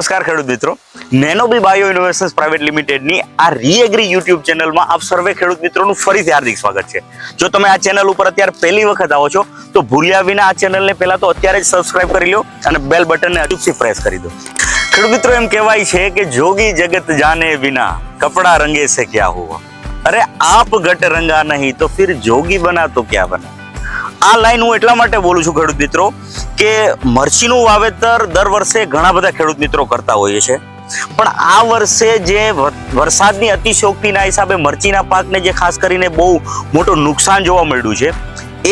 નમસ્કાર ખેડૂત મિત્રો. નેનોબી બાયો ઇનોવેશન્સ પ્રાઇવેટ લિમિટેડની આ રીએગ્રી યુટ્યુબ ચેનલમાં આપ સર્વે ખેડૂત મિત્રોનું ફરીથી હાર્દિક સ્વાગત છે. જો તમે આ ચેનલ ઉપર અત્યારે પહેલી વખત આવો છો, તો ભૂલ્યા વિના આ ચેનલને પહેલાં તો અત્યારે જ સબસ્ક્રાઇબ કરી લો અને બેલ બટનને અચૂકથી પ્રેસ કરી દો. ખેડૂત મિત્રો, એમ કહેવાય છે કે જોગી જગત જાને વિના કપડા રંગે છે ક્યાં હોવા? અરે આપ ગટ રંગા નહીં, તો ફિર જોગી બના તો ક્યાં બના? આ લાઈન હું એટલા માટે બોલું છું ખેડૂત મિત્રો કે મરચીનું વાવેતર દર વર્ષે ઘણા બધા ખેડૂત મિત્રો કરતા હોઈએ છે. પણ આ વર્ષે જે વર- વરસાદની અતિશયોક્તિના હિસાબે મરચીના પાકને જે ખાસ કરીને બહુ મોટું નુકસાન જોવા મળ્યું છે,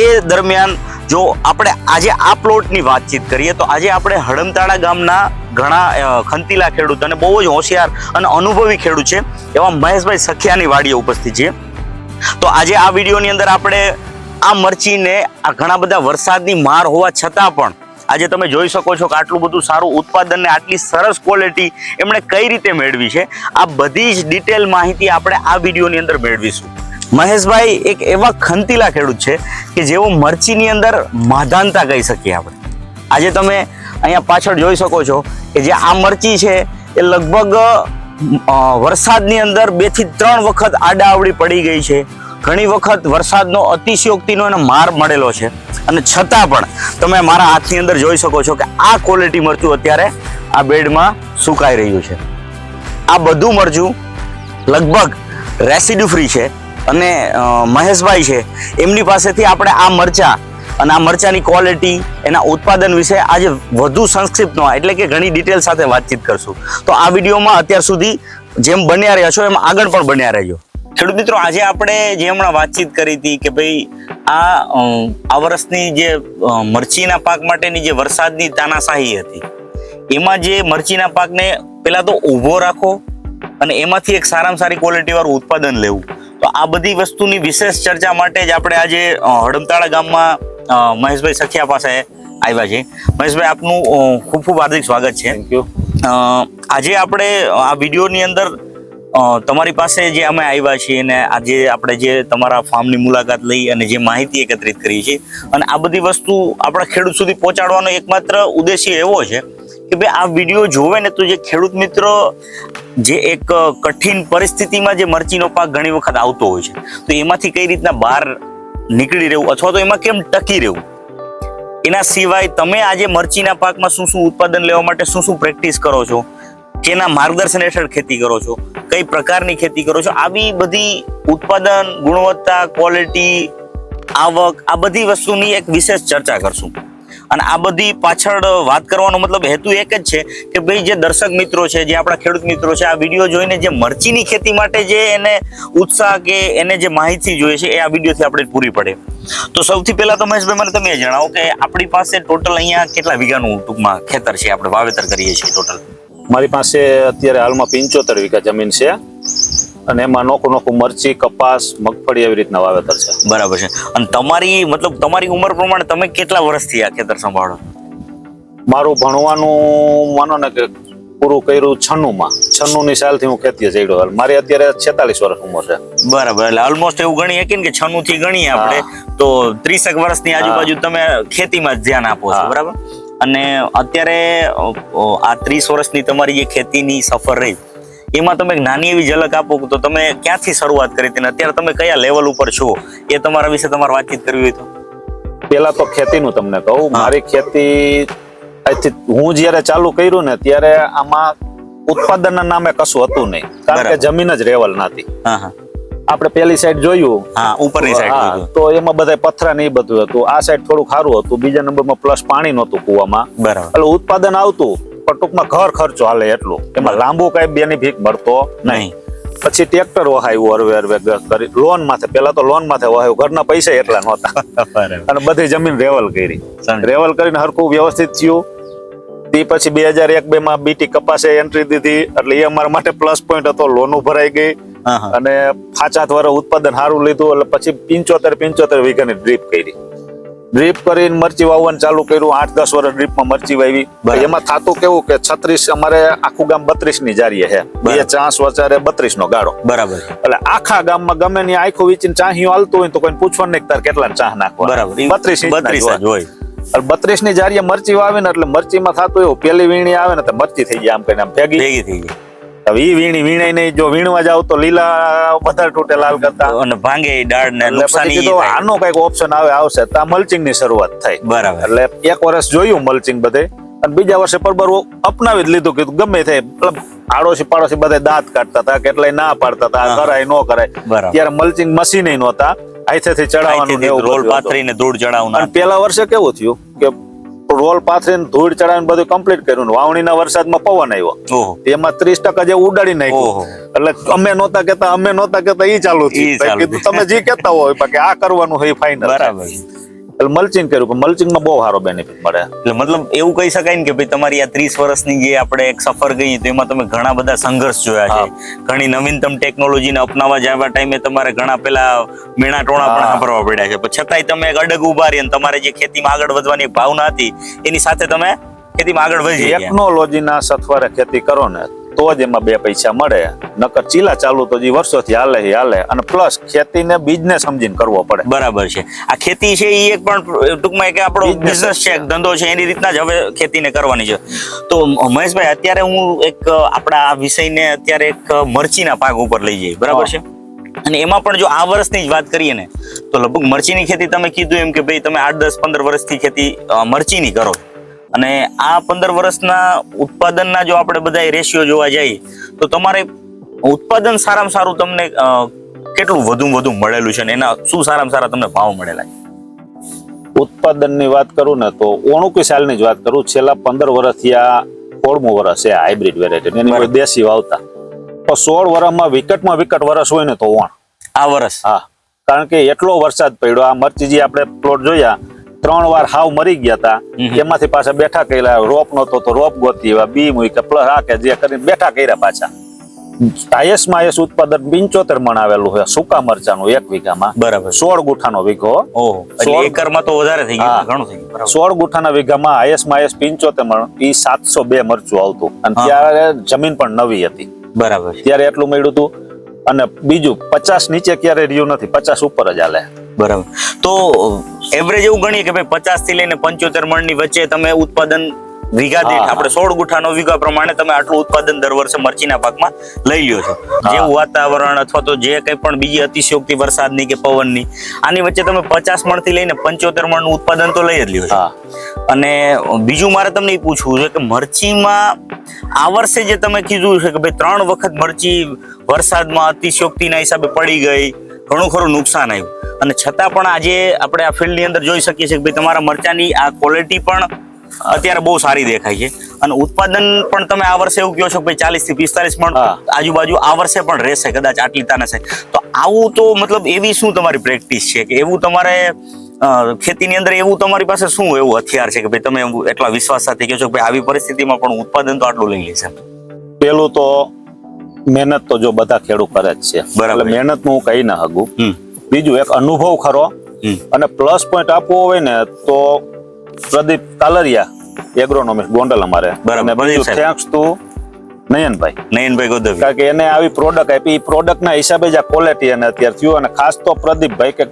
એ દરમિયાન જો આપણે આજે આ પ્લોટની વાતચીત કરીએ તો આજે આપણે હડમતાળા ગામના ઘણા ખંતીલા ખેડૂત અને બહુ જ હોશિયાર અને અનુભવી ખેડૂત છે એવા મહેશભાઈ સખિયાની વાડીએ ઉપસ્થિત છે તો આજે આ વિડીયોની અંદર આપણે આ મરચીને આ ઘણા બધા વરસાદની માર હોવા છતાં પણ આજે તમે જોઈ શકો છો કે આટલું બધું સારું ઉત્પાદન ને આટલી સરસ ક્વોલિટી એમણે કઈ રીતે મેળવી છે? આ બધી જ ડિટેલ માહિતી આપણે આ વિડીયોની અંદર મેળવીશું. મહેશભાઈ, એક એવા ખંતીલા ખેડૂત છે કે જેઓ મરચીની અંદર માધાનતા કહી શકીએ આપણે. આજે તમે અહીંયા પાછળ જોઈ શકો છો કે જે આ મરચી છે એ લગભગ વરસાદની અંદર બેથી ત્રણ વખત આડાઅવળી પડી ગઈ છે. ઘણી વખત વરસાદનો અતિશયોક્તિનો એને માર મળેલો છે. અને છતાં પણ તમે મારા હાથની અંદર જોઈ શકો છો કે આ ક્વોલિટી મરચું અત્યારે આ બેડમાં સુકાઈ રહ્યું છે. આ બધું મરચું લગભગ રેસિડ્યુ ફ્રી છે અને મહેશભાઈ છે. એમની પાસેથી આપણે આ મરચા અને આ મરચાની ક્વોલિટી એના ઉત્પાદન વિશે આજે વધુ સંક્ષિપ્તમાં, એટલે કે ઘણી ડિટેલ સાથે વાતચીત કરશું. તો આ વિડીયોમાં અત્યાર સુધી જેમ બન્યા રહ્યા છો એમ આગળ પણ બન્યા રહેજો. ખેડૂત મિત્રો આજે આપણે જે હમણાં વાતચીત કરી હતી કે ભાઈ આ આ વર્ષની જે મરચીના પાક માટેની જે વરસાદની તાનાશાહી હતી એમાં જે મરચીના પાકને પહેલાં તો ઊભો રાખો અને એમાંથી એક સારામાં સારી ક્વોલિટીવાળું ઉત્પાદન લેવું. તો આ બધી વસ્તુની વિશેષ ચર્ચા માટે જ આપણે આજે હડમતાળા ગામમાં મહેશભાઈ સખિયા પાસે આવ્યા છે મહેશભાઈ આપનું ખૂબ ખૂબ હાર્દિક સ્વાગત છે. થેન્ક યુ આજે આપણે આ વિડીયોની અંદર તમારી પાસે જે અમે આવ્યા છીએ અને આજે આપણે જે તમારા ફાર્મની મુલાકાત લઈ અને જે માહિતી એકત્રિત કરી છે અને આ બધી વસ્તુ આપણા ખેડૂત સુધી પહોંચાડવાનો એકમાત્ર ઉદ્દેશ્ય એવો છે કે ભાઈ આ વીડિયો જોવે ને તો જે ખેડૂત મિત્રો જે એક કઠિન પરિસ્થિતિમાં જે મરચીનો પાક ઘણી વખત આવતો હોય છે, તો એમાંથી કઈ રીતના બહાર નીકળી રહેવું અથવા તો એમાં કેમ ટકી રહેવું? એના સિવાય તમે આજે મરચીના પાકમાં શું શું ઉત્પાદન લેવા માટે શું શું પ્રેક્ટિસ કરો છો? કેના માર્ગદર્શન હેઠળ ખેતી કરો છો, કઈ પ્રકારની ખેતી કરો છો, આવી બધી ઉત્પાદન, ગુણવત્તા ક્વોલિટી આવક, આ બધી વસ્તુની એક વિશેષ ચર્ચા કરશું. અને આ બધી પાછળ વાત કરવાનો મતલબ હેતુ એક જ છે કે ભાઈ જે દર્શક મિત્રો છે, જે આપણા ખેડૂત મિત્રો છે, આ વીડિયો જોઈને જે મરચીની ખેતી માટે જે એને ઉત્સાહ કે એને જે માહિતી જોઈએ છે, એ આ વિડીયોથી આપણે પૂરી પડે. તો સૌથી પહેલા તો મહેશભાઈ, મને તમે જણાવો કે આપણી પાસે ટોટલ અહીંયા કેટલા વીઘાનું ટૂંકમાં ખેતર છે, આપણે વાવેતર કરીએ છીએ ટોટલ? મારી પાસે અત્યારે હાલમાં પંચોતેર વીઘા જમીન છે અને એમાં નોખું નોખું મરચી કપાસ મગફળી એવી રીતના વાવેતર છે. બરાબર છે. અને તમારી મતલબ તમારી ઉંમર પ્રમાણે તમે કેટલા વર્ષથી આ ખેતર સંભાળો? મારું ભણવાનું માનો ને કે પૂરું કર્યું છન્નુંમાં. છન્નુંની સાલથી હું ખેતીએ જઈડો હાલ. મારી અત્યારે છેતાલીસ વર્ષ ઉંમર છે. બરાબર. એટલે ઓલમોસ્ટ એવું ગણીએ કે કે છનું થી ગણીએ આપણે તો ત્રીસેક વર્ષની આજુબાજુ તમે ખેતીમાં જ ધ્યાન આપો છો. બરાબર? અને અત્યારે આ ત્રીસ વર્ષની તમારી જે ખેતીની સફર રહી એમાં તમે એક નાની એવી ઝલક આપો તો તમે ક્યાંથી શરૂઆત કરી હતી અત્યારે તમે કયા લેવલ ઉપર છો એ તમારા વિશે તમારે વાતચીત કરવી હોય તો? પેલા તો ખેતીનું તમને કહું. મારી ખેતી હું જ્યારે ચાલુ કર્યું ને ત્યારે આમાં ઉત્પાદનના નામે કશું હતું નહીં. કારણ કે જમીન જ રેવલ નથી હા હા. આપણે પેલી સાઈડ જોયું. હા ઉપરની સાઈડ તો એમાં બધા પથરા ને એ બધું હતું. આ સાઈડ થોડું ખારું હતું. બીજા નંબરમાં પ્લસ પાણી નહોતું કુવામાં. બરાબર. એટલે ઉત્પાદન આવતું પણ ટૂંકમાં ઘર ખર્ચો હાલે એટલું. એમાં લાંબુ કઈ બેનિફિટ મળતો નહીં. પછી ટ્રેક્ટર વહાયું હરવે હરવે કરી લોન માથે. પેલા તો લોન માથે વહાયું. ઘરના પૈસા એટલા નહોતા. અને બધી જમીન રેવલ કરી. રેવલ કરીને હરખું વ્યવસ્થિત થયું. તે પછી બે હજાર એક બે માં બીટી કપાસે એન્ટ્રી દીધી. એટલે એ અમારા માટે પ્લસ પોઈન્ટ હતો. લોન ભરાઈ ગઈ. અને પાછાત વર્ષ ઉત્પાદન સારું લીધું એટલે પછી પિંચોતેર પિંચોતેર વીઘાની ડ્રીપ કરી. ડ્રીપ કરીને મરચી વાવવાનું ચાલુ કર્યું આઠ દસ વર્ષ ડ્રીપમાં મરચી વાવી. એમાં થતું કેવું કે છત્રીસ અમારે આખું ગામ બત્રીસની જારીએ છે બે. ચાંસ વચારે બત્રીસ નો ગાળો. બરાબર. એટલે આખા ગામમાં ગમે ની આખું વીચીને ચાહીઓ હાલતું હોય તો કોઈ પૂછવાનું નહીં તાર કેટલા ચાહ નાખવા. બરાબર. બત્રીસ બત્રીસ હોય. બત્રીસની જારીએ મરચી વાવે ને એટલે મરચીમાં થતું એવું પેલી વીણી આવે ને તો મરચી થઈ જાય આમ કરીને આમ ભેગી. થઈ ગઈ હવે ઈ વીણી વીણાઈ નહીં જો વીણવા જાવ તો લીલા બધા તૂટે લાલ કરતા. અને ભાંગે ડાળ ને નુકસાન થાય. આનો કંઈક ઓપ્શન આવે આવશે. તો મલ્ચિંગની શરૂઆત થઈ. બરાબર. એટલે એક વર્ષ જોયું મલ્ચિંગ બધે અને બીજા વર્ષે પરબર અપનાવી જ લીધું કીધું ગમે થાય મતલબ આડોશી પાડોશી બધા દાંત કાઢતા હતા કેટલાય ના પાડતા હતા કરાય નો કરાય. ત્યારે મલ્ચિંગ મશીન નહોતા. હાથેથી ચડાવવાનું એવું રોલ. પાથરીને ધૂળ ચડાવવાનું પેલા વર્ષે કેવું થયું કે રોલ પાથરીને ધૂળ ચડાવીને બધું કમ્પ્લીટ કર્યું ને વાવણીના વરસાદમાં પવન આવ્યો. એમાં ત્રીસ ટકા જે ઉડાડી. નાખ્યું. એટલે અમે નહોતા કેતા અમે નહોતા કેતા ઈ ચાલુ તમે જે કેતા હોય બાકી આ કરવાનું હોય ફાઈનલ બરાબર એટલે મલ્ચિંગ કર્યું પણ મલ્ચિંગમાં બહુ સારો બેનિફિટ મળે. એટલે મતલબ એવું કહી શકાય ને કે ભાઈ તમારી આ ત્રીસ વર્ષની જે આપણે એક સફર ગઈ તો એમાં તમે ઘણા બધા સંઘર્ષ જોયા છે. ઘણી નવીનતમ ટેકનોલોજીને અપનાવવા જવા ટાઈમે તમારે ઘણા પેલા મેણા ટોણા પણ. સાંભળવા પડ્યા છે. પણ છતાંય તમે એક અડગ ઊભા રહી અને તમારે જે ખેતીમાં આગળ વધવાની ભાવના હતી એની સાથે તમે ખેતીમાં આગળ વધી ટેકનોલોજીના સથવારે ખેતી કરો ને તો જ એમાં બે પૈસા મળે. નકર ચીલા ચાલુ તો જે વર્ષોથી હાલે હાલે. અને પ્લસ ખેતીને બિઝનેસ સમજીને કરવો પડે. બરાબર છે. આ ખેતી છે એ એક પણ ટૂંકમાં એક આપણો બિઝનેસ છે. છે. ધંધો છે એની રીતના જ હવે ખેતીને કરવાની છે. તો મહેશભાઈ અત્યારે હું એક આપણા આ વિષયને અત્યારે એક મરચીના પાક ઉપર લઈ જઈએ. બરાબર છે? અને એમાં પણ જો આ વર્ષની જ વાત કરીએ ને તો લગભગ મરચીની ખેતી તમે કીધું એમ કે ભાઈ તમે આઠ દસ પંદર વર્ષથી ખેતી મરચીની કરો. અને આ પંદર વર્ષના ઉત્પાદનના જો આપણે બધા રેશિયો જોવા જઈએ તો તમારે ઉત્પાદન સારામાં સારું તમને કેટલું વધુ વધુ મળેલું છે ને એના શું સારામાં સારા તમને ભાવ મળેલા છે? ઉત્પાદનની વાત કરું ને તો ઓણુકી સાલની જ વાત કરું છેલ્લા પંદર વર્ષથી આ સોળમું વર્ષ છે હાઇબ્રિડ વેરાયટી એની કોઈ દેશી વાવતા. તો સોળ વર્ષમાં વિકટમાં વિકટ વર્ષ હોય ને તો ઓણ. આ વર્ષ હા. કારણ કે એટલો વરસાદ પડ્યો આ મરચી જે આપણે પ્લોટ જોયા ત્રણ વાર હાવ મરી ગયા હતા એમાંથી પાછા બેઠા કર્યા. રોપ નતો તો રોપ ગોતી એવા બી મૂક્યા પ્લસ આ કે જે કરીને બેઠા કર્યા પાછા. આયસમાં આયસ ઉત્પાદન પંચોતેર મણ આવેલું છે સુકા મરચાનું એક વીઘામાં. બરાબર. સોળ ગુઠાનો વીઘો. એકરમાં તો વધારે થઈ ગયા ઘણું થઈ ગયું સોળ ગુઠાના વીઘામાં આયસમાં આયસ પંચોતેર મણ ઈ સાતસો બે મરચું આવતું. અને ત્યારે જમીન પણ નવી હતી. બરાબર. ત્યારે એટલું મળ્યું હતું અને બીજું પચાસ નીચે ક્યારે રહ્યું નથી પચાસ ઉપર જ હાલે. બરાબર. તો એવરેજ એવું ગણીએ કે ભાઈ પચાસથી લઈને પંચોતેર મણની વચ્ચે તમે ઉત્પાદન વીઘા દીઠ આપણે સોળ ગુઠાનો વીઘા પ્રમાણે તમે આટલું ઉત્પાદન દર વર્ષે મરચીના પાકમાં લઈ લ્યો છો. જેવું વાતાવરણ અથવા તો જે કંઈ પણ બીજી અતિશયોક્તિ વરસાદની કે પવનની આની વચ્ચે તમે પચાસ મણથી લઈને પંચોતેર મણનું ઉત્પાદન તો લઈ જ લ્યો છો. અને બીજું મારે તમને એ પૂછવું છે કે મરચીમાં આ વર્ષે જે તમે કીધું છે કે ભાઈ ત્રણ વખત મરચી વરસાદમાં અતિશયોક્તિના હિસાબે પડી ગઈ ઘણું ખરું નુકસાન આવ્યું. અને છતાં પણ આજે આપણે આ ફિલ્ડની અંદર જોઈ શકીએ છીએ કે ભાઈ તમારા મરચાની આ ક્વોલિટી પણ અત્યારે બહુ સારી દેખાય છે. અને ઉત્પાદન પણ તમે આ વર્ષે એવું કહો છો કે ભાઈ ચાલીસથી પિસ્તાલીસ પણ આજુબાજુ આ વર્ષે પણ રહેશે કદાચ આટલી તાને તો આવું તો મતલબ એવી શું તમારી પ્રેક્ટિસ છે કે એવું તમારે ખેતીની અંદર એવું તમારી પાસે શું એવું હથિયાર છે કે ભાઈ તમે એટલા વિશ્વાસ સાથે કહો છો કે ભાઈ આવી પરિસ્થિતિમાં પણ ઉત્પાદન તો આટલું લઈ લેશે? પેલું તો મહેનત તો જો બધા ખેડૂત કરે જ છે. બરાબર. મહેનતનું હું કહી ના હગું બીજું એક અનુભવ ખરો. અને પ્લસ પોઈન્ટ આપવો હોય ને તો પ્રદીપ કાલરિયા એગ્રોનોમિસ્ટ ગોંડલ અમારે. બરાબર. Thanks to Nayanbhai. નયનભાઈ ગોદવી. કારણ કે એને આવી પ્રોડક્ટ આપી. એ પ્રોડક્ટ ના હિસાબે જ આ ક્વોલિટી અને અત્યારે થયું. અને ખાસ તો પ્રદીપભાઈ કે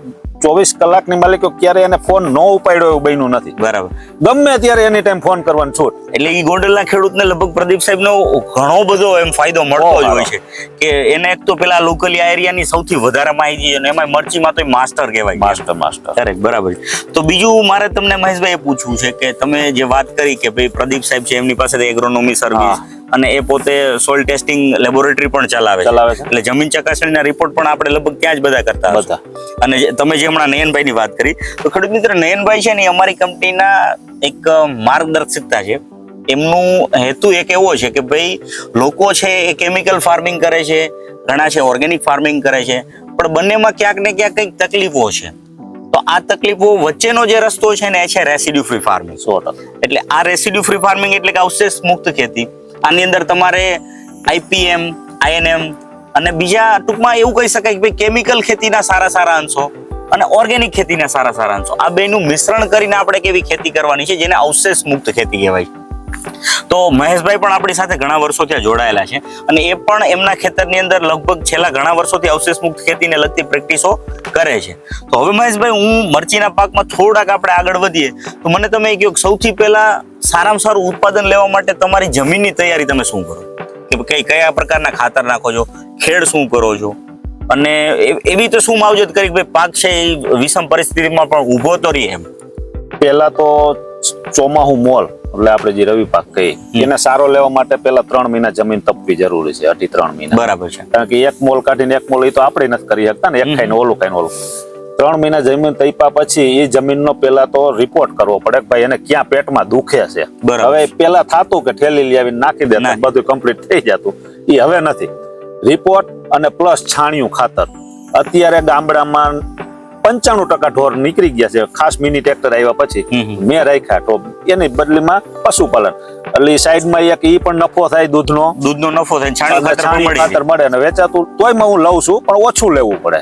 ચોવીસ કલાકની માલિકો ક્યારે એને ફોન ન ઉપાડ્યો એવું બન્યું નથી. બરાબર. ગમે ત્યારે એની ટાઈમ ફોન કરવાની છૂટ. એટલે એ ગોંડલના ખેડૂતને લગભગ પ્રદીપ સાહેબનો ઘણો બધો એમ ફાયદો મળતો જ હોય છે. કે એને એક તો પેલા લોકલી એરિયાની સૌથી વધારે માહિતી અને એમાં મરચીમાં તો માસ્ટર કહેવાય. Master master. કરેક્ટ બરાબર. તો બીજું મારે તમને મહેશભાઈ પૂછવું છે કે તમે જે વાત કરી કે ભાઈ પ્રદીપ સાહેબ છે એમની પાસે એગ્રોનોમી સર્વિસ. અને એ પોતે સોઇલ ટેસ્ટિંગ લેબોરેટરી પણ ચલાવે ચલાવે છે. એટલે જમીન ચકાસણીના રિપોર્ટ પણ આપણે લગભગ ત્યાં જ બધા કરતા હતા બધા. અને તમે જે હમણાં નયનભાઈની વાત કરી તો ખેડૂત મિત્ર નયનભાઈ છે ને અમારી કંપનીના એક માર્ગદર્શિકતા છે. એમનું હેતુ એક એવો છે કે ભાઈ લોકો છે એ કેમિકલ ફાર્મિંગ કરે છે ઘણા છે ઓર્ગેનિક ફાર્મિંગ કરે છે પણ બંનેમાં ક્યાંક ને ક્યાંક કંઈક તકલીફો છે. તો આ તકલીફો વચ્ચેનો જે રસ્તો છે ને એ છે રેસિડ્યુ ફ્રી ફાર્મિંગ. એટલે આ રેસિડ્યુ ફ્રી ફાર્મિંગ એટલે કે અવશેષ મુક્ત ખેતી. આની અંદર તમારે આઈપીએમ આઈએનએમ અને બીજા ટૂંકમાં એવું કહી શકાય કે ભાઈ કેમિકલ ખેતીના સારા સારા અંશો અને ઓર્ગેનિક ખેતીના સારા સારા અંશો. આ બેનું મિશ્રણ કરીને આપણે કેવી ખેતી કરવાની છે જેને અવશેષ મુક્ત ખેતી કહેવાય તો મહેશભાઈ પણ આપણી સાથે ઘણા વર્ષોથી જોડાયેલા છે. અને એ પણ એમના ખેતરની અંદર લગભગ છેલ્લા ઘણા વર્ષોથી અવશેષ મુક્ત ખેતીને લગતી પ્રેક્ટિસો કરે છે. તો હવે મહેશભાઈ, હું મરચીના પાકમાં થોડાક આપણે આગળ વધીએ. તો મને તમે કહો સૌથી પહેલા સારામાં સારું ઉત્પાદન લેવા માટે તમારી જમીનની તૈયારી તમે શું કરો? કે કઈ, કયા પ્રકારના ખાતર નાખો છો? ખેડ શું કરો છો? અને એવી તો શું માવજત કરી કે ભાઈ, પાક છે એ વિષમ પરિસ્થિતિમાં પણ ઊભો તો રહે એમ? પહેલા તો ચોમાહુ મોલ. એટલે આપણે જે રવિ પાક કહીએ એને સારો લેવા માટે પેલા ત્રણ મહિના જમીન તપવી જરૂરી છે અઢી ત્રણ મહિના. બરાબર છે. કારણ કે એક મોલ કાઢીને એક મોલ એ તો આપણે નથી કરી શકતા ને એક ખાઈને ઓલું ખાઈને ઓલું. ત્રણ મહિના જમીન તૈપા પછી એ જમીનનો પેલા તો રિપોર્ટ કરવો પડે કે ભાઈ એને ક્યાં પેટમાં દુખે છે. હવે પેલા થાતું કે ઠેલી લઈ આવીને નાખી દેતા બધું કમ્પ્લીટ થઈ જતું. એ હવે નથી. રિપોર્ટ અને પ્લસ છાણિયું ખાતર. અત્યારે ગામડામાં પંચાણું ટકા ઢોર નીકળી ગયા છે. ખાસ મિની ટ્રેક્ટર આવ્યા પછી. મેં રાખ્યા. તો એની બદલીમાં પશુપાલન. એટલે સાઈડમાં એક ઈ પણ નફો થાય દૂધનો. દૂધનો નફો થાય છાણી ખાતર મળી અને વેચાતું. તોય હું લઉં છું પણ ઓછું લેવું પડે.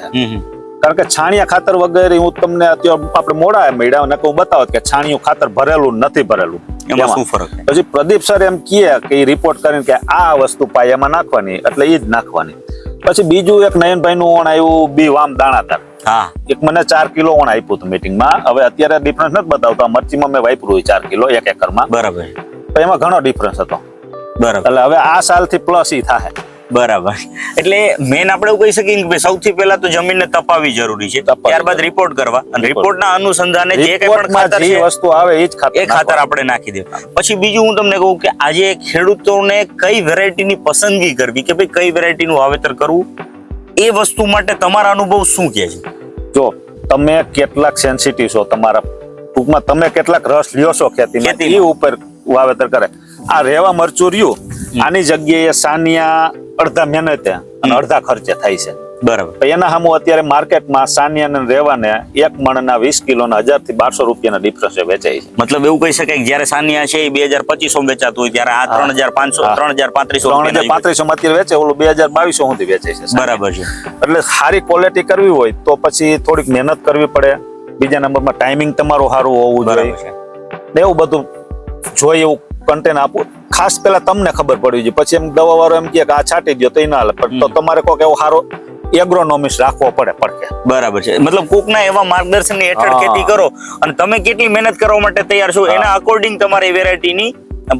કારણ કે છાણિયા ખાતર વગેરે હું તમને અત્યારે આપણે મોડા મળ્યા અને હું બતાવત કે છાણિયું ખાતર ભરેલું નથી ભરેલું. એમાં શું ફરક પછી પ્રદીપ સર એમ કહે કે રિપોર્ટ કરીને કે આ વસ્તુ પાયામાં નાખવાની એટલે એ જ નાખવાની. પછી બીજું એક નયનભાઈ નું ઓણ આવ્યું બી વામ દાણાદાર. હા. એક મને ચાર કિલો ઓણ આપ્યું હતું મીટિંગમાં હવે અત્યારે ડિફરન્સ નથી બતાવતા. મરચીમાં મેં વાપર્યું હોય ચાર કિલો એક એકરમાં. બરાબર. તો એમાં ઘણો ડિફરન્સ હતો. બરાબર. એટલે હવે આ સાલથી પ્લસ ઈ થાય બરાબર. એટલે મેન આપણે એવું કહી શકીએ કે સૌથી પહેલા તો જમીનને તપાવી જરૂરી છે. ત્યારબાદ રિપોર્ટ કરવા. અને રિપોર્ટના અનુસંધાને જે કંઈ પણ ખાતર છે વસ્તુ આવે એ જ ખાતર એ ખાતર આપણે નાખી દેવું પછી બીજું હું તમને કહું કે આજે ખેડૂતોને કઈ વેરાયટીની પસંદગી કરવી? કે ભાઈ કઈ વેરાયટીનું વાવેતર કરવું? એ વસ્તુ માટે તમારા અનુભવ શું કહે છે? જો તમે કેટલાક સેન્સિટિવ છો તમારા ટૂંકમાં તમે કેટલાક રસ લ્યો છો ખેતીમાં એ ઉપર વાવેતર કરે. આ રેવા મરચું રહ્યું આની જગ્યાએ સાનિયા અડધા મહેનતે અને અડધા ખર્ચે થાય છે. બરાબર. એના સામું અત્યારે માર્કેટમાં સાનિયા ને રેવાને એક મણના વીસ કિલોના હજારથી બારસો રૂપિયાના ડિફરન્સે વેચાય છે. મતલબ એવું કહી શકાય કે જ્યારે સાનિયા છે એ બે હજાર પચીસો વેચાતું હોય ત્યારે આ ત્રણ હજાર પાંચસો ત્રણ હજાર પાંત્રીસો ત્રણ હજાર પાંત્રીસો માં અત્યારે વેચે ઓલું બે હજાર બાવીસો સુધી વેચે છે બરાબર છે. એટલે સારી ક્વોલિટી કરવી હોય તો પછી થોડીક મહેનત કરવી પડે. બીજા નંબરમાં ટાઈમિંગ તમારું સારું હોવું જોઈએ. ને એવું બધું જોઈએ એવું કન્ટેન આપવું ખાસ પેલા તમને ખબર પડવી જોઈએ. પછી એમ દવા વાળો એમ કે આ છાંટી દો તો એ ના હાલે. પણ તો તમારે કોઈક એવો સારો એગ્રોનોમિસ્ટ રાખવો પડે પડકે. બરાબર છે. મતલબ કોકના એવા માર્ગદર્શન હેઠળ ખેતી કરો અને તમે કેટલી મહેનત કરવા માટે તૈયાર છો એના અકોર્ડિંગ તમારી વેરાયટીની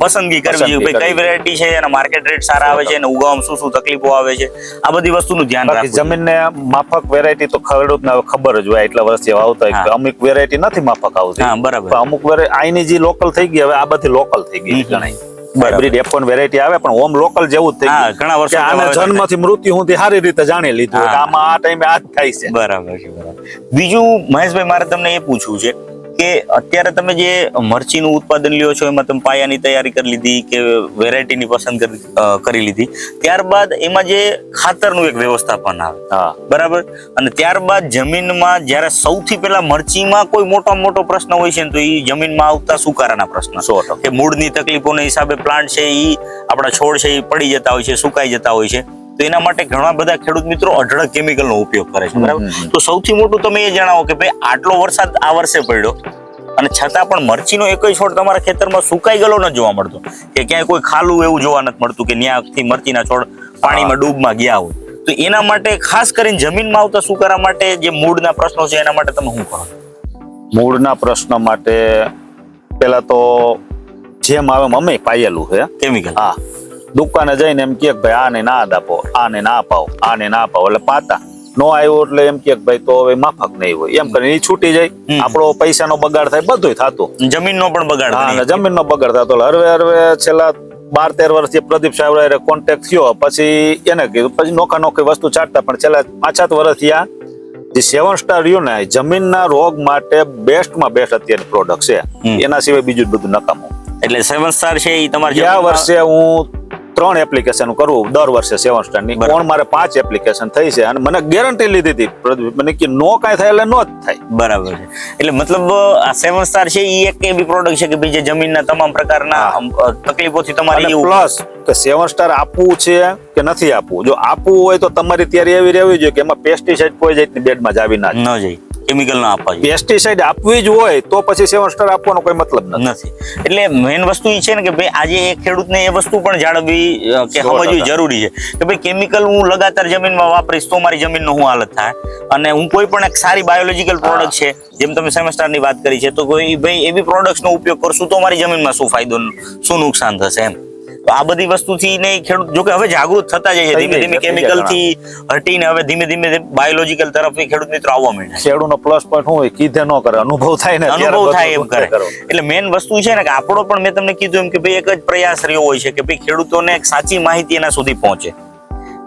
પસંદગી કરવી જોઈએ. ભાઈ કઈ વેરાયટી છે એના માર્કેટ રેટ સારા આવે છે અને ઉગાવામાં શું શું તકલીફો આવે છે? આ બધી વસ્તુનું ધ્યાન રાખવું જમીનને માફક વેરાયટી તો ખેડૂતને ખબર જ હોય એટલા વર્ષથી આવતા હોય કે અમુક વેરાયટી નથી માફક આવતી. બરાબર. અમુક વેરાયટી આઈની જે લોકલ થઈ ગઈ હવે આ બધી લોકલ થઈ ગઈ ગણાય. હાઇબ્રિડ એફ વેરાયટી આવે પણ હોમ લોકલ જેવું જ થઈ ગયું. ઘણા વર્ષો આના જન્મથી મૃત્યુ હું સારી રીતે જાણી લીધું આમાં આ ટાઈમે આ જ થાય છે. બરાબર છે બરાબર. બીજું મહેશભાઈ મારે તમને એ પૂછવું છે. કે અત્યારે તમે જે મરચીનું ઉત્પાદન લ્યો છો એમાં તમે પાયાની તૈયારી કરી લીધી કે વેરાયટીની પસંદ કરી લીધી ત્યારબાદ એમાં જે ખાતરનું એક વ્યવસ્થાપન આવે. બરાબર? અને ત્યારબાદ જમીનમાં જ્યારે સૌથી પહેલા મરચીમાં કોઈ મોટો મોટો પ્રશ્ન હોય છે ને તો એ જમીનમાં આવતા સુકારાના પ્રશ્ન? સો કે મૂળની તકલીફોના હિસાબે પ્લાન્ટ છે એ આપણા છોડ છે એ પડી જતા હોય છે સુકાઈ જતા હોય છે. તો એના માટે ઘણા બધા ખેડૂત મિત્રો અઢળક કેમિકલનો ઉપયોગ કરે છે બરાબર. તો સૌથી મોટું તમે એ જણાવો કે ભાઈ આટલો વરસાદ આ વર્ષે પડ્યો અને છતાં પણ મરચીનો એકય છોડ તમારા ખેતરમાં સુકાઈ ગયેલો ન જોવા મળતો. કે ક્યાંય કોઈ ખાલું એવું જોવા નથી મળતું કે ન્યાથી મરચીના છોડ પાણીમાં ડૂબમાં ગયા હોય. તો એના માટે ખાસ કરીને જમીનમાં આવતા સુકારા માટે જે મૂળના પ્રશ્નો છે એના માટે તમે શું કરો મૂળના પ્રશ્ન માટે પેલા તો જેમ આવે અમે પાયેલું છે. કેમિકલ હા. દુકાને જઈને એમ કે ભાઈ આને ના દાપો આને ના પાવ આને ના પાવ. એટલે પાતા નો આવ્યો એટલે એમ કે ભાઈ તો હવે માફક નહીં હોય. એમ કરીને છૂટી જાય. આપણો આપણો પૈસાનો બગાડ થાય બધુંય થતું. જમીનનો પણ બગાડ હા કરી. અને જમીનનો બગાડ થતો હરવે હરવે છેલ્લા બાર તેર વર્ષથી પ્રદીપ સાહેબ કોન્ટેક્ટ થયો. પછી એને કીધું પછી નોખા નોખી વસ્તુ ચાટતા પણ છેલ્લા પાંચ સાત વર્ષ થયા જે સેવન સ્ટાર રહ્યું ને જમીનના રોગ માટે બેસ્ટમાં બેસ્ટ અત્યારની પ્રોડક્ટ છે. એના સિવાય બીજું બધું નકામું. એટલે સેવન સ્ટાર છે એ તમારે ગયા વર્ષે હું ત્રણ એપ્લિકેશન કરવું દર વર્ષે સેવન સ્ટારની બરાબર. કોણ મારે પાંચ એપ્લિકેશન થઈ છે અને મને ગેરંટી લીધી હતી. મને કે નો કાંઈ થાય એટલે નો જ થાય. બરાબર છે. એટલે મતલબ આ સેવન સ્ટાર છે એ એક એવી પ્રોડક્ટ છે કે ભાઈ જે જમીનના તમામ પ્રકારના તકલીફોથી તમારી પ્લસ કે સેવન સ્ટાર આપવું છે કે નથી આપવું? જો આપવું હોય તો તમારી તૈયારી એવી રહેવી જોઈએ કે એમાં પેસ્ટિસાઇડ કોઈ જાતની બેડમાં જ આવી ના જાય. કેમિકલ ના આપવા જોઈએ પેસ્ટિસાઇડ આપવી જ હોય તો પછી સેવન સ્ટાર આપવાનો કોઈ મતલબ નથી. એટલે મેઇન વસ્તુ એ છે ને કે ભાઈ આજે એ ખેડૂતને એ વસ્તુ પણ જાળવવી કે. સમજવી જરૂરી છે. કે ભાઈ કેમિકલ હું લગાતાર જમીનમાં વાપરીશ તો મારી જમીનનો હું હાલત થાય. અને હું કોઈ પણ એક સારી બાયોલોજીકલ પ્રોડક્ટ છે જેમ તમે સેમેસ્ટારની વાત કરી છે તો કોઈ ભાઈ એવી પ્રોડક્ટ્સનો ઉપયોગ કરશું તો મારી જમીનમાં શું ફાયદો શું નુકસાન થશે એમ. તો આ બધી વસ્તુથી ને ખેડૂત જો કે હવે જાગૃત થતા જાય છે ધીમે ધીમે છે, કેમિકલથી હટીને હવે ધીમે ધીમે બાયોલોજીકલ તરફ ખેડૂત મિત્રો આવવા માંડે. ખેડૂતનો પ્લસ પોઈન્ટ શું હોય? કીધે ન કરે અનુભવ થાય ને અનુભવ થાય એમ કરે. એટલે મેન વસ્તુ છે ને કે આપણો પણ મેં તમને કીધું એમ કે ભાઈ એક જ પ્રયાસ રહ્યો હોય છે કે ભાઈ ખેડૂતોને એક સાચી માહિતી એના સુધી પહોંચે.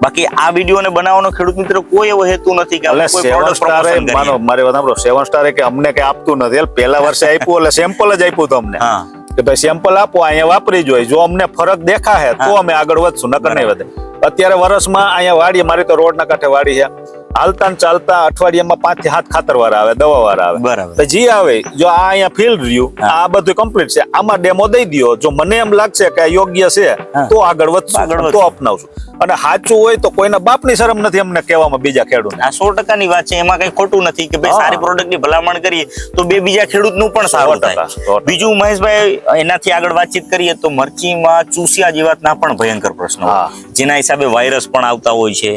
બાકી આ વિડીયોને બનાવવાનો ખેડૂત મિત્ર કોઈ એવો હેતુ નથી કે સેવન સ્ટારે માનો મારે વાત સાંભળો સેવન સ્ટારે કે અમને કઈ આપતું નથી. પહેલા વર્ષે આપ્યું એટલે સેમ્પલ જ આપ્યું તમને. હા. કે ભાઈ સેમ્પલ આપો અહીંયા વાપરી જોઈએ જો અમને ફરક દેખાશે તો અમે આગળ વધશું નકર નહીં વધે. અત્યારે વર્ષમાં અહીંયા વાડી મારી તો રોડ ના કાંઠે વાડી છે. હાલતા ને ચાલતા અઠવાડિયામાં પાંચથી સાત ખાતર વાર આવે દવા વાર આવે. બરાબર. જે આવે જો આ અહીંયા ફિલ્ડ રહ્યું આ બધું કમ્પ્લીટ છે. આમાં ડેમો દઈ દો જો મને એમ લાગશે કે યોગ્ય છે તો આગળ વધશું તો અપનાવશું. અને સાચું હોય તો કોઈના બાપની શરમ નથી અમને કહેવામાં બીજા ખેડૂત આ સો ટકાની વાત છે એમાં કઈ ખોટું નથી કે ભાઈ સારી પ્રોડક્ટની ભલામણ કરીએ તો બે બીજા ખેડૂતનું પણ સારું થાય. બીજું મહેશભાઈ એનાથી આગળ વાતચીત કરીએ તો મરચીમાં ચૂસિયા જીવાતના પણ ભયંકર પ્રશ્નો જેના હિસાબે વાયરસ પણ આવતા હોય છે.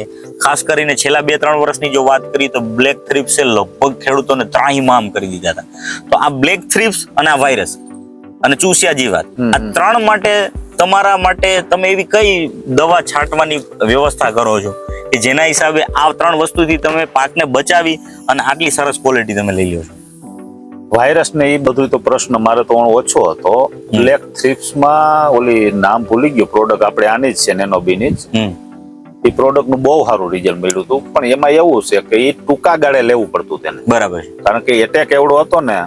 ખાસ કરીને છેલ્લા બે ત્રણ વર્ષની જો વાત કરીએ તો બ્લેક થ્રીપ્સે લગભગ ખેડૂતોને ત્રાહીમામ કરી દીધા હતા. તો આ બ્લેક થ્રિપ્સ અને આ વાયરસ અને ચૂસ્યા જીવાત આ ત્રણ માટે તમારા માટે તમે એવી કઈ દવા છાંટવાની વ્યવસ્થા કરો છો કે જેના હિસાબે આ ત્રણ વસ્તુથી તમે પાકને બચાવી અને આટલી સરસ ક્વોલિટી તમે લઈ લો છો? વાયરસ ને એ બધું તો પ્રશ્ન મારે તો ઓછો હતો. બ્લેક થ્રિપ્સમાં ઓલી નામ ભૂલી ગયું પ્રોડક્ટ આપણે આની જ છે નેનોબીની જ. એ પ્રોડક્ટનું બહુ સારું રિઝલ્ટ મળ્યું હતું પણ એમાં એવું છે કે એ ટૂંકા ગાળે લેવું પડતું તેને. બરાબર. કારણ કે એટેક એવડો હતો ને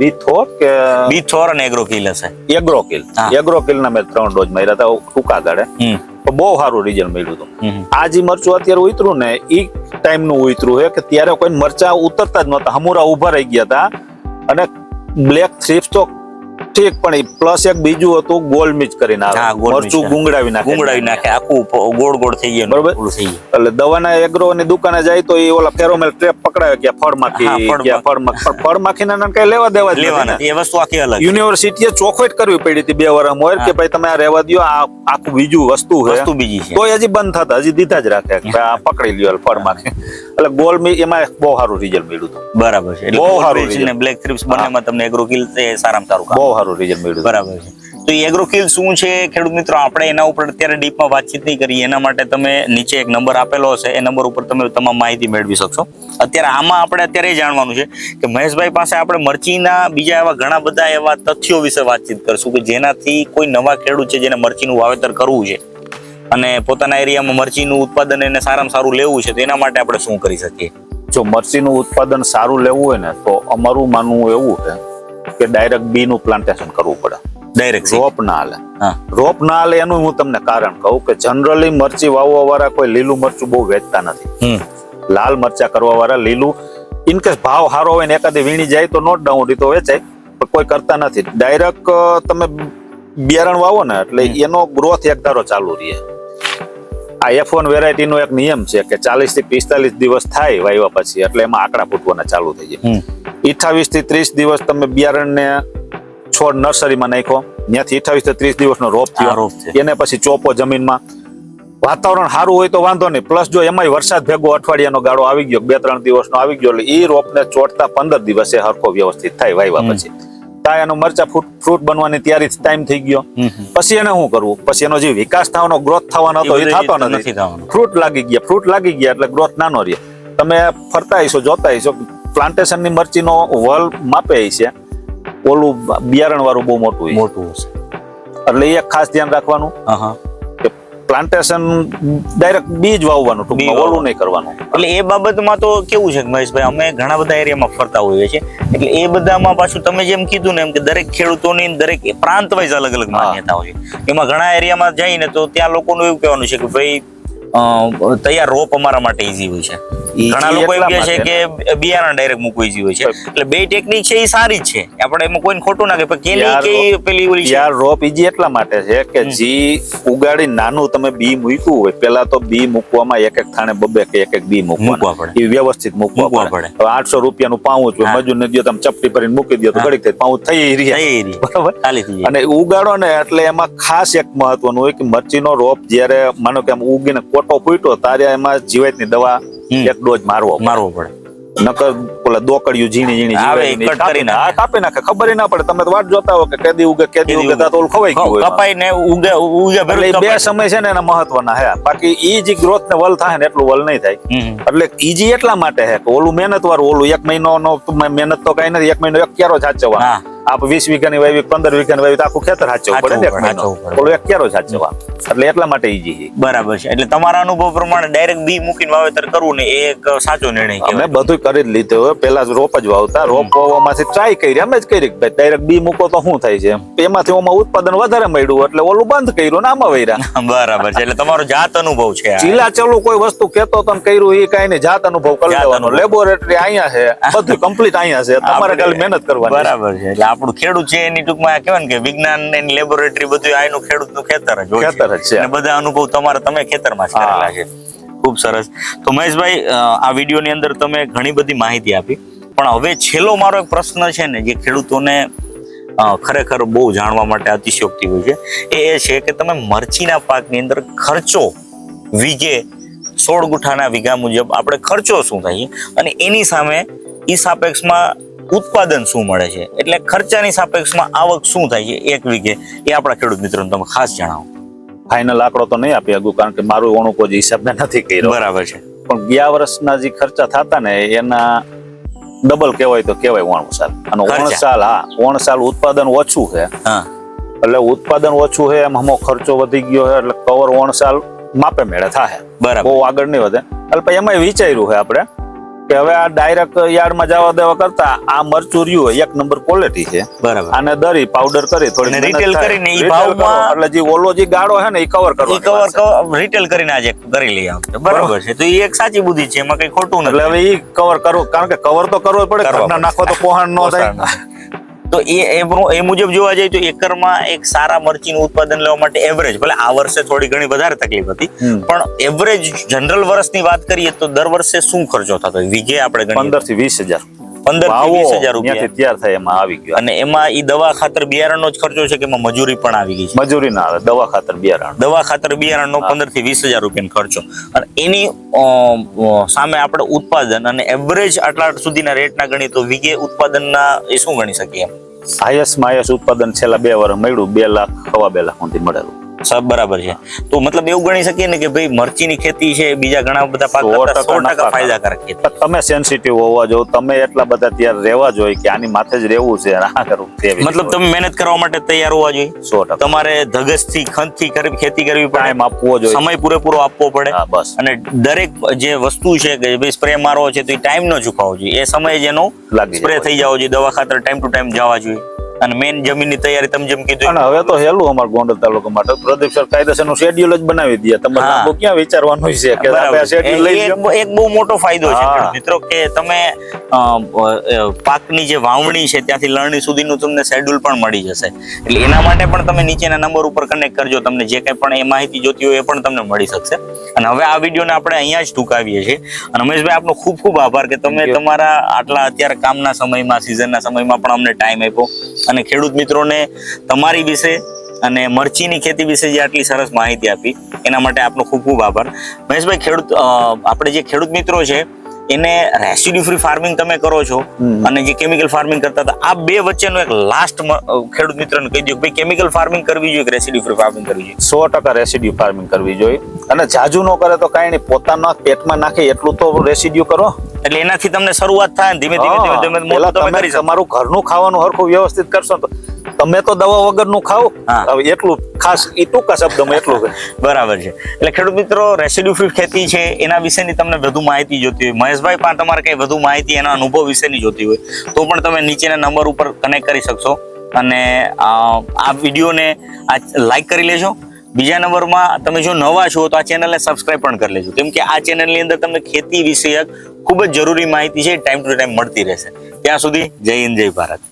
બીથો કે બી થોર અને એગ્રોકિલ હશે. એગ્રોકિલ. એગ્રોકિલ ના મેં ત્રણ ડોઝ માર્યા હતા ટૂંકા ગાળે. તો બહુ સારું રિઝલ્ટ મળ્યું હતું. આ જે મરચું અત્યારે ઉતરું ને એ ટાઈમનું ઉતરું છે કે ત્યારે કોઈ મરચા ઉતરતા જ નહોતા હમુરા ઊભા રહી ગયા હતા અને બ્લેક થ્રીપ્સ તો ઠીક પણ પ્લસ એક બીજું હતું ગોલ મિચ કરીને આવે. મરચું ગુંગળાવી નાખે. ગુંગળાવી નાખે. આખું ગોળ ગોળ થઈ ગયું બરોબર. એટલે દવાના એગ્રો ની દુકાને જાય તો એ ઓલા ફેરોમેલ ટ્રેપ પકડાવે કે ફળ માખી ફળ કે ફળ માખી માખીના કઈ લેવા દેવા લેવાના ને. એ વસ્તુ આખી અલગ. યુનિવર્સિટીએ ચોખવટ કરવી પડી હતી બે વર્ષમાં હોય કે ભાઈ તમે આ રહેવા દ્યો આ આખું બીજું વસ્તુ છે. વસ્તુ બીજી છે. તોય હજી બંધ થતા હજી દીધા જ રાખે આ પકડી લ્યો ફળ માખી એટલે ગોલ એમાં બહુ સારું રિઝલ્ટ મળ્યું હતું. બરાબર છે. બહુ સારું ને. બ્લેક થ્રિપ્સ બંનેમાં તમને એગ્રોકિલ કિલ તે સારામાં સારું બહુ સારું રિઝલ્ટ મળ્યું બરાબર છે. તો એ એગ્રોકિલ શું છે ખેડૂત મિત્રો? આપણે એના ઉપર અત્યારે ડીપમાં વાતચીત નહીં કરીએ. એના માટે તમે નીચે એક નંબર આપેલો હશે. એ નંબર ઉપર તમે તમામ માહિતી મેળવી શકશો. અત્યારે આમાં આપણે અત્યારે એ જાણવાનું છે કે મહેશભાઈ પાસે આપણે મરચીના બીજા એવા ઘણા બધા એવા તથ્યો વિશે વાતચીત કરશું કે જેનાથી કોઈ નવા ખેડૂત છે જેને મરચીનું વાવેતર કરવું છે. અને પોતાના એરિયામાં મરચીનું ઉત્પાદન એને સારામાં સારું લેવું છે તો એના માટે આપણે શું કરી શકીએ? જો મરચીનું ઉત્પાદન સારું લેવું હોય ને તો અમારું માનવું એવું છે કે ડાયરેક્ટ બી નું પ્લાન્ટેશન કરવું પડે. ડાયરેક્ટ રોપ ના હાલે. હા. રોપ ના હાલે એનું હું તમને કારણ કહું કે જનરલી મરચી વાવવા વાળા કોઈ લીલું મરચું બહુ વેચતા નથી. લાલ મરચા કરવા વાળા લીલું ઇનકેસ ભાવ સારો હોય ને એકાદી વીણી જાય તો નોટ ડાઉન તો વેચાય પણ કોઈ કરતા નથી. ડાયરેક્ટ તમે બિયારણ વાવો ને એટલે એનો ગ્રોથ એક ધારો ચાલુ રહે. આ એફ વન વેરાયટીનો એક નિયમ છે કે ચાલીસથી પિસ્તાલીસ દિવસ થાય વાવ્યા પછી એટલે એમાં આંકડા ફૂટવાના ચાલુ થઈ જાય. અઠાવીસથી ત્રીસ દિવસ તમે બિયારણને છોડ નર્સરીમાં નાખો ત્યાંથી અઠાવીસથી ત્રીસ દિવસનો રોપ થયો. એને પછી ચોપો જમીનમાં. વાતાવરણ સારું હોય તો વાંધો નહીં પ્લસ જો એમાંય વરસાદ ભેગો અઠવાડિયાનો ગાળો આવી ગયો બે ત્રણ દિવસનો આવી ગયો એટલે એ રોપને ચોટતા પંદર દિવસે હરખો વ્યવસ્થિત થાય વાવ્યા પછી. એનો મરચા ફ્રૂટ બનવાની તૈયારી ટાઈમ થઈ ગયો. પછી એને શું કરવું? પછી એનો જે વિકાસ થવાનો ગ્રોથ થવાનો હતો એ થતો નથી. ફ્રૂટ લાગી ગયા ફ્રૂટ લાગી ગયા એટલે ગ્રોથ નાનો રહે. તમે ફરતા હશો જોતા હશો પ્લાન્ટેશનની મરચીનો વલ માપે છે. ઓલું બિયારણ વાળું બહુ મોટું મોટું હશે. એટલે એ ખાસ ધ્યાન રાખવાનું પ્લાન્ટેશન ડાયરેક્ટ બીજ વાવવાનું ટૂંકમાં ઓલું નહીં કરવાનું. એટલે એ બાબતમાં તો કેવું છે મહેશભાઈ અમે ઘણા બધા એરિયામાં ફરતા હોઈએ છીએ. એટલે એ બધામાં પાછું તમે જેમ કીધું ને એમ કે દરેક ખેડૂતોની દરેક પ્રાંત વાઇઝ અલગ અલગ માન્યતાઓ છે. એમાં ઘણા એરિયામાં જઈને તો ત્યાં લોકોનું એવું કહેવાનું છે કે ભાઈ અ, તૈયાર રોપ અમારા માટે ઈઝી હોય છે. ઘણા લોકો એમ કહે છે કે બિયારણ ડાયરેક્ટ મૂકવી જોઈએ છે. એટલે બે ટેકનિક છે એ સારી છે. આપણે એમાં કોઈને ખોટું નાખે પણ કેની કે પેલી ઓલી છે. યાર રોપ ઈજી એટલા માટે છે કે જી ઉગાડી નાનું તમે બી મૂક્યું હોય પેલા તો બી મૂકવામાં એક એક થાણે બબે કે એક એક બી મૂકવા પડે. એ વ્યવસ્થિત મૂકવા પડે. હવે આઠસો રૂપિયાનું પાઉચ હોય મજૂર ને દો તમે ચપટી ભરીને મૂકી દો તો ઘડીક થઈ પાઉચ થઈ રહી. બરાબર? અને ઉગાડો ને એટલે એમાં ખાસ એક મહત્વનું હોય કે મરચીનો રોપ જ્યારે માનો કે આમ ઉગીને કોટો ફૂટ્યો ત્યારે એમાં જીવાતની દવા. એક ડોઝ મારવો મારવો પડે. નકર પેલા દોકડિયું ઝીણી ઝીણી આવે, કટ કાપી કરી નાખે. નાખે. હા, કાપી નાખે. ખબર ના પડે. તમે તો વાટ જોતા હો કે કેદી ઉગે કેદી ઉગે. તો ઓલ ખવાઈ ગયું કપાઈ ને ઉગે ઉગે ભેરું બે સમય છે ને એના મહત્વના હે. બાકી ઈ જે ગ્રોથ ને વલ થાય ને એટલું વલ નહીં થાય. એટલે ઈજી એટલા માટે હે કે ઓલું મહેનત વાળું ઓલું એક મહિનો નો મહેનત તો કઈ નથી. એક મહિનો એક ક્યારો સાચવવા હા. આપ વીસ વીઘાની વાવી પંદર વીઘાની વાવી આખું ખેતર સાચવવું પડે ને. ઓલું એક ક્યારો સાચવવા એટલે એટલા માટે ઈજી છે. બરાબર છે. એટલે તમારા અનુભવ પ્રમાણે ડાયરેક્ટ બી મૂકીને વાવેતર કરવું ને એ એક સાચો નિર્ણય અમે બધું કરી જ લીધું હોય. પેલા રોપ જ વાવતા. રોપ વાવવામાંથી ટ્રાય કરી. અમે જ કરી. ડાયરેક્ટ બી મૂકો તો શું થાય છે? એમાંથી ઓમાં ઉત્પાદન વધારે મળ્યું એટલે ઓલું બંધ કર્યું ને આમાં વૈરા. બરાબર છે. એટલે તમારો જાત અનુભવ છે. ચીલા ચલું કોઈ વસ્તુ કેતો તો કર્યું એ કઈ નહીં. જાત અનુભવ કરી લેવાનો. લેબોરેટરી અહીંયા છે. બધું કમ્પ્લીટ અહીંયા છે. તમારે ખાલી મહેનત કરવાની બરાબર છે. એટલે આપણું ખેડૂત છે એની ટૂંકમાં કહેવાય ને કે વિજ્ઞાન એની લેબોરેટરી બધું આનું ખેડૂતનું ખેતર જ હોય ખેતર જ છે. અને બધા અનુભવ તમારા તમે ખેતરમાં જ કરેલા છે. ખૂબ સરસ. તો મહેશભાઈ આ વિડીયોની અંદર તમે ઘણી બધી માહિતી આપી. પણ હવે છેલ્લો મારો એક પ્રશ્ન છે ને જે ખેડૂતોને ખરેખર બહુ જાણવા માટે અતિશયોક્તિ હોય છે એ એ છે કે તમે મરચીના પાકની અંદર ખર્ચો વીઘે સોળ ગુઠાના વીઘા મુજબ આપણે ખર્ચો શું થાય અને એની સામે ઈ સાપેક્ષમાં ઉત્પાદન શું મળે છે? એટલે ખર્ચાની સાપેક્ષમાં આવક શું થાય છે? એક વીઘે. એ આપણા ખેડૂત મિત્રોને તમે ખાસ જણાવો. ફાઇનલ આંકડો તો નહીં આપી શકું કારણ કે મારું ઓણું કોઈ હિસાબ નથી કર્યો. બરાબર છે. પણ ગયા વર્ષના જે ખર્ચા થતા ને એના ડબલ કહેવાય તો કહેવાય ઓણ સાલ. અને ઓણ સાલ હા ઓણ સાલ ઉત્પાદન ઓછું છે. હા. એટલે ઉત્પાદન ઓછું છે એમ હમો ખર્ચો વધી ગયો છે એટલે કવર ઓણ સાલ માપે મેળે થાય. બરાબર. બહુ આગળ નહીં વધે. એટલે પછી એમાં વિચાર્યું છે આપણે. કે હવે આ ડાયરેક્ટ યાર્ડમાં જવા દેવા કરતા આ મરચું રહ્યું એક નંબર ક્વોલિટી છે. બરાબર. આને દરી પાવડર કરી થોડી અને થાય. કરીને ઈ ભાવમાં- એટલે જે ઓલો જે ગાળો છે ને એ કવર કરો કવર રિટેલ કરીને આજે કરી લઈએ આપણે. બરાબર. છે. તો એ એક સાચી બુદ્ધિ છે એમાં કઈ ખોટું એટલે હવે ઈ કવર કરો કારણ કે કવર તો કરવો પડે. નાખો તો પોહાણ ન થાય. તો એ એ મુજબ જોવા જઈએ તો એકરમાં એક સારા મરચીનું ઉત્પાદન લેવા માટે એવરેજ ભલે આ વર્ષે થોડી ઘણી વધારે તકલીફ હતી પણ એવરેજ જનરલ વર્ષની વાત કરીએ તો દર વર્ષે શું ખર્ચો થતો? વીઘે આપણે પંદરથી વીસ હજાર. પંદર વીસ હજાર રૂપિયા. તૈયાર થાય એમાં આવી ગયો. અને એમાં ઈ દવા ખાતર બિયારણનો જ ખર્ચો છે કે એમાં મજૂરી પણ આવી ગઈ છે? મજૂરી ના આવે દવા ખાતર બિયારણ. દવા ખાતર બિયારણનો પંદરથી વીસ હજાર રૂપિયાનો ખર્ચો. અને એની સામે આપણે ઉત્પાદન અને એવરેજ આટલા સુધીના રેટના ગણીએ તો વીઘે ઉત્પાદનના એ શું ગણી શકીએ હાઈએસ્ટમાં highest ઉત્પાદન છેલ્લા બે વર્ષ મળ્યું બે લાખ સવા બે લાખ સુધી મળેલું. સબ બરાબર છે. તો મતલબ એવું ગણી શકીએ ને કે ભાઈ મરચીની ખેતી છે બીજા ઘણા બધા પાક કરતા. ફાયદાકારક છે તમે સેન્સિટિવ હોવા જો તમે એટલા બધા ત્યારે રહેવા જોઈએ કે આની માથે જ રહેવું છે આ કરવું મતલબ તમે મહેનત કરવા માટે તૈયાર હોવા જોઈએ? સો ટકા. તમારે ધગસથી ખંતથી કરી- ખેતી કરવી પડે. એમ આપવો જોઈએ. સમય પૂરેપૂરો આપવો પડે. બસ. અને દરેક જે વસ્તુ છે કે ભાઈ સ્પ્રે મારવો છે તો એ ટાઈમ નો ચૂકવવો જોઈએ. એ સમયે જેનો લાગી સ્પ્રે થઈ જવો જોઈએ. દવા ખાતર ટાઈમ ટુ ટાઈમ જવા જોઈએ. અને મેન જમીનની તૈયારી તમે જેમ કીધું અને હવે તો હેલું અમારા ગોંડલ તાલુકા માટે. પ્રદીપ સર કાયદેસરનું શેડ્યુલ જ બનાવી દે. તમારે હા. ક્યાં વિચારવાનું છે કે આપણે શેડ્યુલ લઈ એક- બહુ મોટો ફાયદો છે મિત્રો કે તમે પાકની જે વાવણી છે ત્યાંથી લણણી સુધીનું તમને શેડ્યુલ પણ મળી જશે. એટલે એના માટે પણ તમે નીચેના નંબર ઉપર કનેક્ટ કરજો તમને જે કંઈ પણ એ માહિતી જોતી હોય એ પણ તમને મળી શકશે. અને હવે આ વિડીયોને આપણે અહીંયા જ ટૂંકાવીએ છીએ. અને રમેશભાઈ આપનો ખૂબ ખૂબ આભાર કે તમે તમારા આટલા અત્યારે કામના સમયમાં સિઝનના સમયમાં પણ અમને ટાઈમ આપ્યો. અને ખેડૂત મિત્રોને તમારી વિશે અને મરચીની ખેતી વિશે જે આટલી સરસ માહિતી આપી એના માટે આપનો ખૂબ ખૂબ આભાર. મહેશભાઈ ખેડૂત આપણે જે ખેડૂત મિત્રો છે એને રેસિડ્યુ ફ્રી ફાર્મિંગ તમે કરો છો અને જે કેમિકલ ફાર્મિંગ કરતા હતા આ બે વચ્ચેનો એક લાસ્ટ ખેડૂત મિત્રને કહી દો કે ભાઈ કેમિકલ ફાર્મિંગ કરવી જોઈએ કે રેસિડ્યુ ફ્રી ફાર્મિંગ કરવી જોઈએ? સો ટકા રેસિડ્યુ ફાર્મિંગ કરવી જોઈએ. અને જાજુ ન કરે તો કાંઈ નહીં પોતાના પેટમાં નાખે એટલું તો રેસિડ્યુ કરો. એટલે એનાથી તમને શરૂઆત થાય ધીમે ધીમે ધીમે ધીમે તમે કરી તમારું ઘરનું ખાવાનું હરખું વ્યવસ્થિત કરશો તો તમે તો દવા વગરનું ખાઓ. હવે એટલું ખાસ એ ટૂંકા શબ્દમાં એટલું. બરાબર છે. એટલે ખેડૂત મિત્રો રેસિડ્યુ ફ્રી ખેતી છે એના વિશેની તમને વધુ માહિતી જોતી હોય. મહેશભાઈ પણ તમારે કઈ વધુ માહિતી એના અનુભવ વિશેની જોતી હોય તો પણ તમે નીચેના નંબર ઉપર કનેક્ટ કરી શકશો. અને આ વિડીયોને આ લાઈક કરી લેજો. બીજા નંબરમાં તમે જો નવા છો તો આ ચેનલને સબસ્ક્રાઇબ પણ કરી લેજો. કેમ કે આ ચેનલની અંદર તમને ખેતી વિષયક ખૂબ જ જરૂરી માહિતી છે ટાઈમ ટુ ટાઈમ મળતી રહેશે. ત્યાં સુધી જય હિન્દ, જય ભારત.